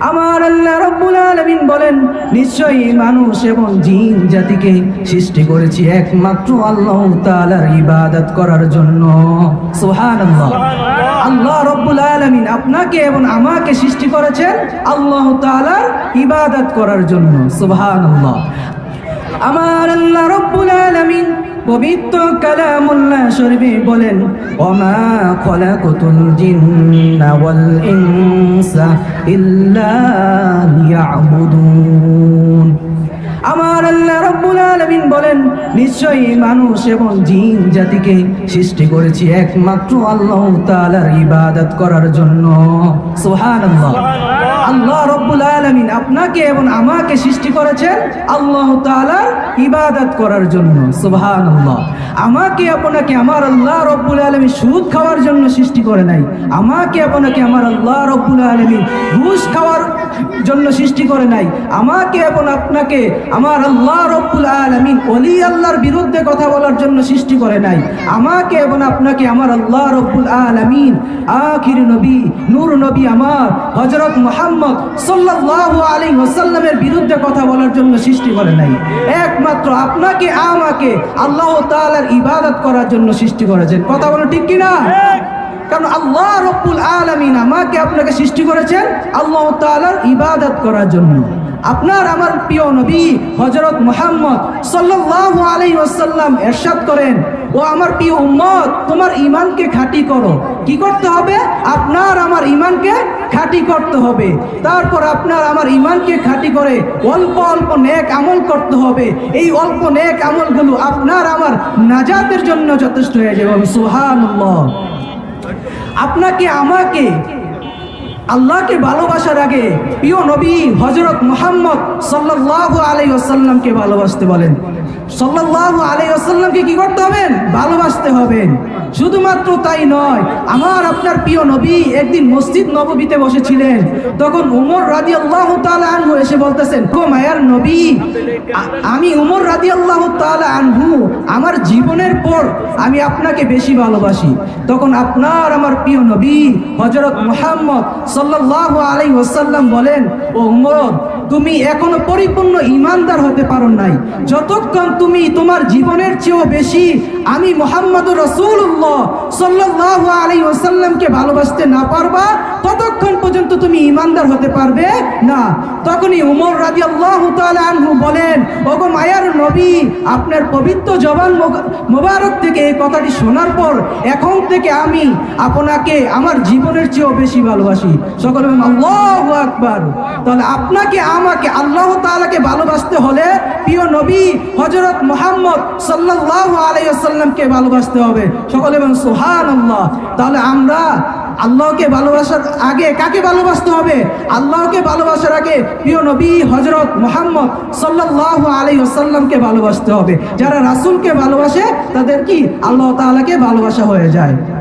আমার আল্লাহ রব্বুল আলামিন বলেন নিশ্চয়ই মানুষ এবং জিন জাতিকে সৃষ্টি করেছি একমাত্র আল্লাহ তাআলার ইবাদত করার জন্য। সুবহানাল্লাহ। আল্লাহ রব্বুল আলামিন আপনাকে এবং আমাকে সৃষ্টি করেছেন আল্লাহ তাআলার ইবাদত করার জন্য। সুবহানাল্লাহ। আমার আল্লাহ রব্বুল আলামিন পবিত্র কালামুল্লাহ শরীফে বলেন, ওমা খলাকুতুল জিন্না ওয়াল ইনসা ইল্লা লিয়াবুদুন। আমার আল্লাহ রব্বুল আলামিন বলেন, নিশ্চয়ই মানুষ এবং জিন জাতিকে সৃষ্টি করেছি একমাত্র আল্লাহ তাআলার ইবাদত করার জন্য। সুবহানাল্লাহ। আপনাকে এবং আমাকে সৃষ্টি করেছেন আল্লাহ তাআলার ইবাদত করার জন্য, সুবহানাল্লাহ। আমাকে আপনাকে আমার আল্লাহ রব্বুল আলামিন সুদ খাওয়ার জন্য সৃষ্টি করে নাই। আমাকে আপনাকে আমার আল্লাহ রব্বুল আলামিন ঘুষ খাওয়ার জন্য সৃষ্টি করে নাই। আমাকে এবং আপনাকে আমার আল্লাহ রব্বুল আলামিন অলি আল্লাহর বিরুদ্ধে কথা বলার জন্য সৃষ্টি করে নাই। আমাকে এবং আপনাকে আমার আল্লাহ রব্বুল আলামিন আখির নবী, নূর নবী আমার হযরত মুহাম্মদ সাল্লাল্লাহু আলাইহি ওয়াসাল্লামের বিরুদ্ধে কথা বলার জন্য সৃষ্টি করে নাই। একমাত্র আপনাকে আমাকে আল্লাহ তাআলার ইবাদত করার জন্য সৃষ্টি করেছেন। কথা বলো ঠিক কি না কারণ আল্লাহ রব্বুল আলামিন আমাকে আপনাকে সৃষ্টি করেছেন আল্লাহ তাআলার ইবাদত করার জন্য। আপনার আমার প্রিয় নবী হযরত মোহাম্মদ সাল্লাল্লাহু আলাইহি ওয়াসাল্লাম ইরশাদ করেন ও আমার প্রিয় উম্মত, তোমার ইমানকে খাঁটি করো। কি করতে হবে? আপনার আমার ইমানকে খাঁটি করতে হবে। তারপর আপনার আমার ইমানকে খাঁটি করে অল্প অল্প নেক আমল করতে হবে। এই অল্প নেক আমলগুলো আপনার আমার নাজাতের জন্য যথেষ্ট হয়ে যাবে। সুবহানাল্লাহ। আপনাকে, আমাকে, আল্লাহকে ভালোবাসার আগে প্রিয় নবী হজরত মোহাম্মদ সাল্লাহ আলাই আসাল্লামকে ভালোবাসতে বলেন। সাল্লাহ আলাই শুধুমাত্র আমার উমর আল্লাহ আমার জীবনের পর আমি আপনাকে বেশি ভালোবাসি। তখন আপনার আমার প্রিয় নবী হজরত মোহাম্মদ সাল্লাল্লাহু আলাইহি ওয়াসাল্লাম বলেন, ও উমর তুমি এখনও পরিপূর্ণ ইমানদার হতে পারো নাই। যতক্ষণ তুমি তোমার জীবনের চেয়েও বেশি আমি মোহাম্মদ রসুল্লাহ সাল্লাহ আলী ওসাল্লামকে ভালোবাসতে না পারবা ততক্ষণ পর্যন্ত তুমি ইমানদার হতে পারবে না। তখনই উমর রাদিয়াল্লাহু তাআলা আনহু বলেন, ওগো মায়ার নবী, আপনার পবিত্র জবান মোবারক থেকে এই কথাটি শোনার পর এখন থেকে আমি আপনাকে, আমার জীবনের চেয়েও বেশি ভালোবাসি। সকলে আল্লাহু আকবার। তাহলে আপনাকে, আমাকে, আল্লাহ তাআলাকে ভালোবাসতে হলে প্রিয় নবী হযরত মুহাম্মদ সাল্লাল্লাহু আলাইহি ওয়াসাল্লামকে ভালোবাসতে হবে। সকলে সোহান আল্লাহ তাহলে আমরা আল্লাহকে ভালোবাসার আগে কাকে ভালোবাসতে হবে? আল্লাহকে ভালোবাসার আগে প্রিয় নবী হজরত মোহাম্মদ সাল্লাহ আলী আসাল্লামকে ভালোবাসতে হবে। যারা রাসুলকে ভালোবাসে, তাদের কি? আল্লাহ তালাকে ভালোবাসা হয়ে যায়।